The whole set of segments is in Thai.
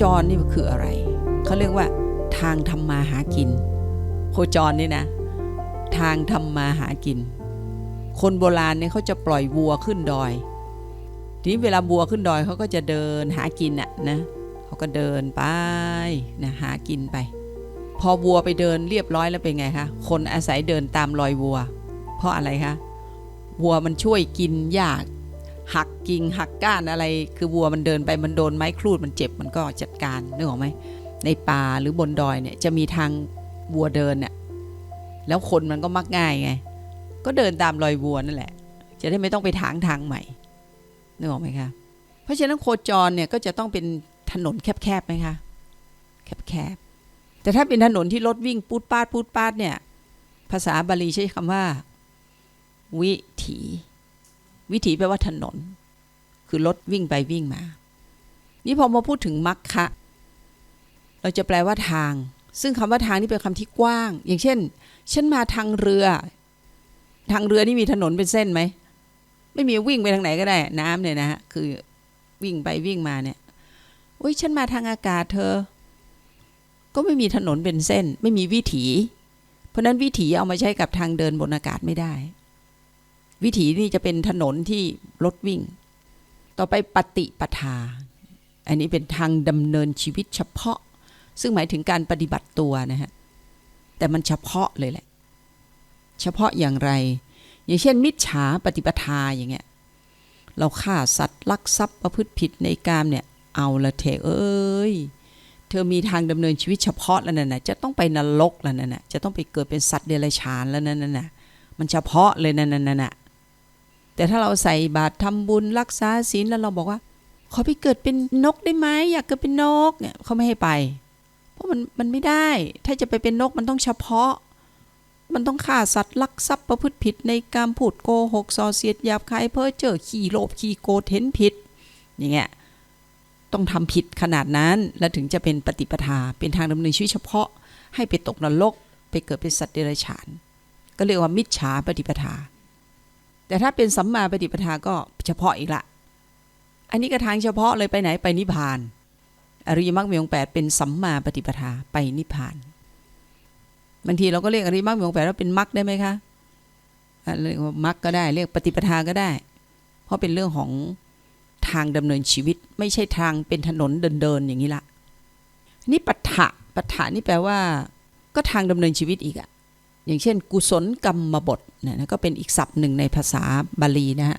จรนี่คืออะไร เขาเรียกว่า ทางทำมาหากิน โคจรนี่นะ ทางทำมาหากิน คนโบราณเนี่ยเขาจะปล่อยวัวขึ้นดอย ทีนี้เวลาวัวขึ้นดอยเขาก็จะเดินหากินอะนะเขาก็เดินไปนะหากินไป พอวัวไปเดินเรียบร้อยแล้วเป็นไงคะคนอาศัยเดินตามรอยวัว เพราะอะไรคะวัวมันช่วยกินหญ้า หักกิ่งหักก้านอะไร คือวัวมันเดินไปมันโดนไม้ครูดมันเจ็บมันก็จัดการนึกออกไหมในป่าหรือบนดอยเนี่ยจะมีทางวัวเดินเนี่ยแล้วคนมันก็มักง่ายไง ก็เดินตามรอยวัวนั่นแหละ จะได้ไม่ต้องไปถางทางใหม่นึกออกไหมคะเพราะฉะนั้นโคจรเนี่ยก็จะต้องเป็นถนนแคบๆไหมคะแคบๆแต่ถ้าเป็นถนนที่รถวิ่งปูดปาดปูดปาดเนี่ย ภาษาบาลีใช้คำว่า วิถี วิถีแปลว่าถนน คือรถวิ่งไปวิ่งมา นี่พอมาพูดถึงมัคคะ เราจะแปลว่าทาง ซึ่งคำว่าทางนี่เป็นคำที่กว้าง อย่างเช่น ฉันมาทางเรือ ทางเรือนี่มีถนนเป็นเส้นไหม ไม่มีวิ่งไปทางไหนก็ได้ น้ำเนี่ยนะฮะคือวิ่งไปวิ่งมาเนี่ยอุ้ยฉันมาทางอากาศเธอ ก็ไม่มีถนนเป็นเส้น ไม่มีวิถี เพราะนั้นวิถีเอามาใช้กับทางเดินบนอากาศไม่ได้ วิถีนี่จะเป็นถนนที่รถวิ่ง ต่อไปปฏิปทา อันนี้เป็นทางดำเนินชีวิตเฉพาะ ซึ่งหมายถึงการปฏิบัติตัวนะฮะ แต่มันเฉพาะเลยแหละ เฉพาะอย่างไร อย่างเช่น มิจฉาปฏิปทาอย่างเงี้ย เราฆ่าสัตว์ลักทรัพย์ประพฤติผิดในกามเนี่ย เอาละเถอะเอ้ย เธอมีทางดำเนินชีวิตเฉพาะแล้วนั่นนะจะต้องไปนรกแล้วนั่นนะจะต้องไปเกิดเป็นสัตว์เดรัจฉานแล้วนั่นนะมันเฉพาะเลยนั่นน่ะน่ะ แต่ถ้าเราใส่บาตรทำบุญรักษาศีลแล้วเราบอกว่า ขอไปเกิดเป็นนกได้ไหมอยากเกิดเป็นนกเนี่ยเขาไม่ให้ไป เพราะมันมันไม่ได้ ถ้าจะไปเป็นนกมันต้องเฉพาะ มันต้องฆ่าสัตว์ลักทรัพย์ประพฤติผิดในการพูดโกหกส่อเสียดหยาบคายเพ้อเจ้อขี่โลภขี่โกเห็นผิด อย่างเงี้ยต้องทำผิดขนาดนั้น แล้วถึงจะเป็นปฏิปทาเป็นทางดำเนินชีวิตเฉพาะ ให้ไปตกนรก ไปเกิดเป็นสัตว์เดรัจฉาน ก็เรียกว่ามิจฉาปฏิปทา แต่ถ้าเป็นสัมมาปฏิปทาก็เฉพาะอีกละ อันนี้ก็ทางเฉพาะเลยไปไหนไปนิพพาน อริยมรรคมีองแปดเป็นสัมมาปฏิปทาไปนิพพานบางทีเราก็เรียกอริยมรรคมีองแปดว่าเป็นมรรคได้ไหมคะเรียกว่ามรรคก็ได้เรียกปฏิปทาก็ได้ เพราะเป็นเรื่องของทางดำเนินชีวิต ไม่ใช่ทางเป็นถนนเดินๆอย่างนี้ละนี่ปัฏฐะปัฏฐะนี่แปลว่า ก็ทางดำเนินชีวิตอีกอะ อย่างเช่น กุศลกรรมบทเนี่ยนะก็เป็นอีกศัพท์หนึ่งในภาษาบาลีนะฮะ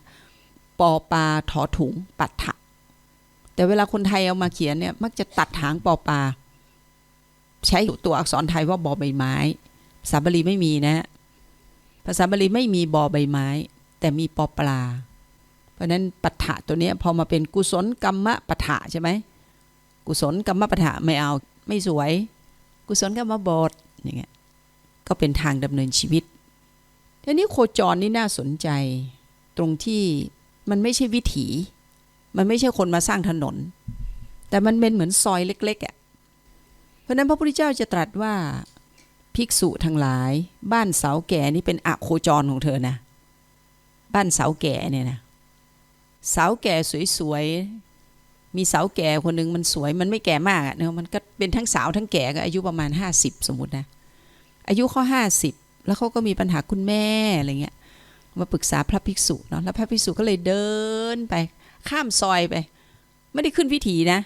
ปอปาถอถุงปัฏฐะแต่เวลาคนไทยเอามาเขียนเนี่ยมักจะตัดหางปอปา ใช้ตัวอักษรไทยว่าบอใบไม้ ภาษาบาลีไม่มีนะ ภาษาบาลีไม่มีบอใบไม้ แต่มีปอปลา เพราะนั้นปัฏฐะตัวเนี้ยพอมาเป็นกุศลกรรมปัฏฐะใช่ไหมกุศลกรรมปัฏฐะไม่เอาไม่สวย กุศลกรรมบทอย่างเงี้ย ก็เป็นทางดำเนินชีวิตทีนี้โคจรนี่น่าสนใจ ตรงที่มันไม่ใช่วิถี มันไม่ใช่คนมาสร้างถนน แต่มันเป็นเหมือนซอยเล็กๆอะ่ะเพราะนั้นพระพุทธเจ้าจะตรัสว่าภิกษุทั้งหลาย บ้านเสาแก่นี่เป็นอโคจรของเธอนะบ้านเสาแก่เนี่ยนะเสาแก่สวยๆ มีเสาแก่คนหนึ่งมันสวยมันไม่แก่มากเนะมันก็เป็นทั้งสาวทั้งแก่ก็อายุประมาณ 50 สมมตินะ อายุเขา50 แล้วเขาก็มีปัญหาคุณแม่อะไรเงี้ยมาปรึกษาพระภิกษุเนาะแล้วพระภิกษุก็เลยเดินไป ข้ามซอยไป ไม่ได้ขึ้นพิธีนะ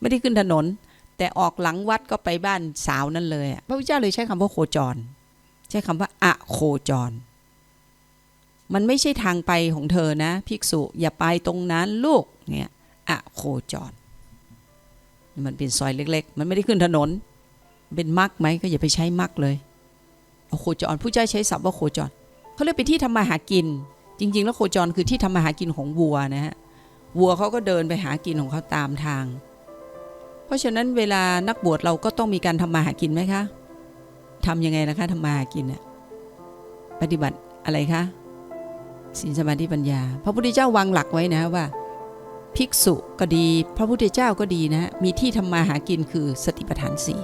ไม่ได้ขึ้นถนน แต่ออกหลังวัดก็ไปบ้านสาวนั่นเลยพระพุทธเจ้าเลยใช้คำว่าโคจร ใช้คำว่าอะโคจร มันไม่ใช่ทางไปของเธอนะ ภิกษุอย่าไปตรงนั้นลูกเนี่ยอะโคจร มันเป็นซอยเล็ก ๆ มันไม่ได้ขึ้นถนน เป็นมักไหมก็อย่าไปใช้มักเลยเอาโคจรผู้เจ้าใช้ศัพท์ว่าโคจรเขาเรียกไปนที่ทำมาหากิน จริง ๆ แล้วโคจรคือที่ทำมาหากินของวัวนะฮะวัวเขาก็เดินไปหากินของเขาตามทาง เพราะฉะนั้นเวลานักบวชเราก็ต้องมีการทำมาหากินไหมคะทำยังไงนะคะทำมาหากินน่ะปฏิบัติอะไรคะศีลสมาธิปัญญา พระพุทธเจ้าวางหลักไว้นะว่า ภิกษุก็ดี พระพุทธเจ้าก็ดีนะ มีที่ทำมาหากินคือสติปัฏฐานสี่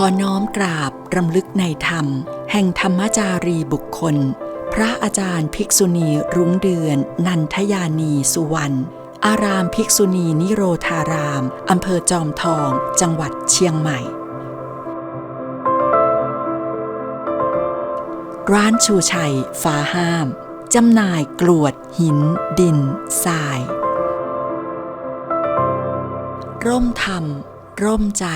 ขอน้อมกราบรำลึกในธรรม แห่งธรรมจารีบุคคล พระอาจารย์ภิกษุณีรุ้งเดือน นันทยานีสุวรรณอารามภิกษุณีนิโรธารามอำเภอจอมทอง จังหวัดเชียงใหม่ ร้านชูชัยฟ้าห้าม จำหน่ายกรวด หิน ดินทราย ร่มธรรม ร่มใจ